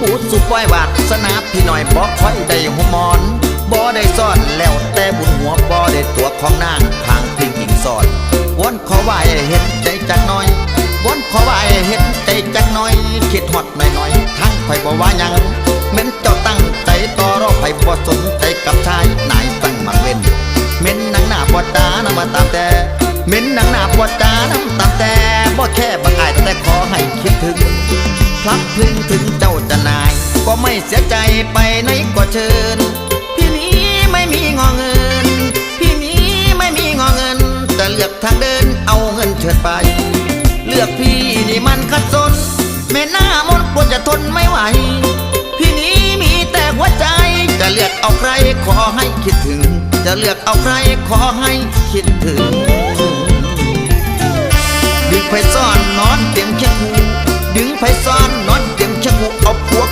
พูดสุปล่อยวาดสนาพี่หน่อยบอกค่อยได้หัวมอนบ่ได้ซ่อนแล้วแต่บุญหัวบ่ได้ตัวของนางทางทิ้งอิงสอดวอนขอไหวเห็นใจจักหน่อยวอนขอไหวเห็นใจจักหน่อยคิดฮอดหน่อยหน่อยๆทั้งข่อยบ่ว่าหยังแม้นเจ้าตั้งใจต่อรอไผบ่สนใจกับชายนายสั่งมักเล่นเม้นหนังหน้าปวดตาน้ำมาตามแต่เม้นหนังหน้าปวดตาน้ำตามแต่บ่แค่บังอายแต่ขอให้คิดถึง พลับพลึงถึงเจ้าจะนาย ก็ไม่เสียใจไปไหนก็เชิญ พี่นี้ไม่มีงอเงิน พี่นี้ไม่มีงอเงิน แต่เลือกทางเดินเอาเงินเฉิดไป เลือกพี่นี่มันขัดสนแม่หน้ามนต์ปวดจะทนไม่ไหว พี่นี้มีแต่หัวใจ จะเลือกเอาใครขอให้คิดถึง จะเลือกเอาใครขอให้คิดถึงดึงไฟซ่อนนอนเตียง ดึงไฟซ่อนนอนเตียงเคียงหูเอาผัว